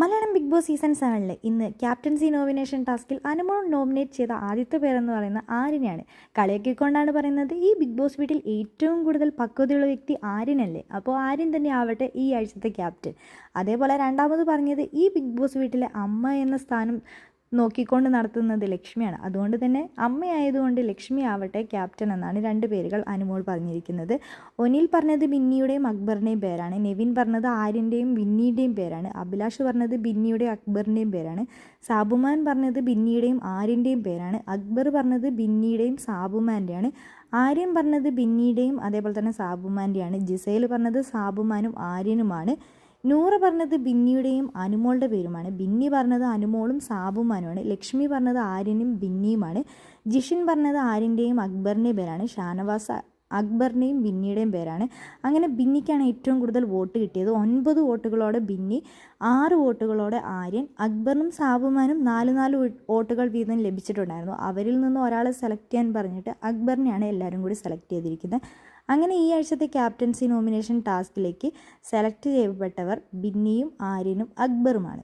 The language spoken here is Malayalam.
മലയാളം ബിഗ് ബോസ് സീസൺ സെവനിൽ ഇന്ന് ക്യാപ്റ്റൻസി നോമിനേഷൻ ടാസ്കിൽ അനുമോൾ നോമിനേറ്റ് ചെയ്ത ആദ്യത്തെ പേരെന്ന് പറയുന്ന ആര്യനെയാണ് കളിയാക്കിക്കൊണ്ടാണ് പറയുന്നത്. ഈ ബിഗ് ബോസ് വീട്ടിൽ ഏറ്റവും കൂടുതൽ പക്വതയുള്ള വ്യക്തി ആര്യനല്ലേ? അപ്പോൾ ആര്യൻ തന്നെ ആവട്ടെ ഈ ആഴ്ചത്തെ ക്യാപ്റ്റൻ അതേപോലെ രണ്ടാമത് പറഞ്ഞത് ഈ ബിഗ് ബോസ് വീട്ടിലെ അമ്മ എന്ന സ്ഥാനം നോക്കിക്കൊണ്ട് നടത്തുന്നത് ലക്ഷ്മിയാണ്. അതുകൊണ്ട് തന്നെ അമ്മയായതുകൊണ്ട് ലക്ഷ്മി ആവട്ടെ ക്യാപ്റ്റൻ എന്നാണ് രണ്ട് പേരുകൾ അനുമോൾ പറഞ്ഞിരിക്കുന്നത്. ഒനിൽ പറഞ്ഞത് ബിന്നിയുടെയും അക്ബറിന്റെയും പേരാണ്. നെവിൻ പറഞ്ഞത് ആര്യന്റെയും ബിന്നിയുടെയും പേരാണ്. അഭിലാഷ് പറഞ്ഞത് ബിന്നിയുടെയും അക്ബറിന്റെയും പേരാണ്. സാബുമാൻ പറഞ്ഞത് ബിന്നിയുടെയും ആര്യന്റെയും പേരാണ്. അക്ബർ പറഞ്ഞത് ബിന്നിയുടെയും സാബുമാന്റെയാണ്. ആര്യൻ പറഞ്ഞത് ബിന്നിയുടെയും അതേപോലെ തന്നെ സാബുമാന്റെയാണ്. ജിസേൽ പറഞ്ഞത് സാബുമാനും ആര്യനുമാണ്. നൂറ് പറഞ്ഞത് ബിന്നിയുടെയും അനുമോളുടെ പേരുമാണ്. ബിന്നി പറഞ്ഞത് അനുമോളും സാബും അനുമാണ് ലക്ഷ്മി പറഞ്ഞത് ആര്യനും ബിന്നിയുമാണ്. ജിഷിൻ പറഞ്ഞത് ആര്യന്റെയും അക്ബറിന്റെയും പേരാണ്. ഷാനവാസ് അക്ബറിന്റെയും ബിന്നിയുടെയും പേരാണ്. അങ്ങനെ ബിന്നിക്കാണ് ഏറ്റവും കൂടുതൽ വോട്ട് കിട്ടിയത്. ഒൻപത് വോട്ടുകളോടെ ബിന്നി ആറ് വോട്ടുകളോടെ ആര്യൻ അക്ബറിനും സാബുമാനും നാല് നാല് വോട്ടുകൾ വീതം ലഭിച്ചിട്ടുണ്ടായിരുന്നു. അവരിൽ നിന്ന് ഒരാളെ സെലക്ട് ചെയ്യാൻ പറഞ്ഞിട്ട് അക്ബറിനെയാണ് എല്ലാവരും കൂടി സെലക്ട് ചെയ്തിരിക്കുന്നത്. അങ്ങനെ ഈ ആഴ്ചത്തെ ക്യാപ്റ്റൻസി നോമിനേഷൻ ടാസ്കിലേക്ക് സെലക്ട് ചെയ്യപ്പെട്ടവർ ബിന്നിയും ആര്യനും അക്ബറുമാണ്.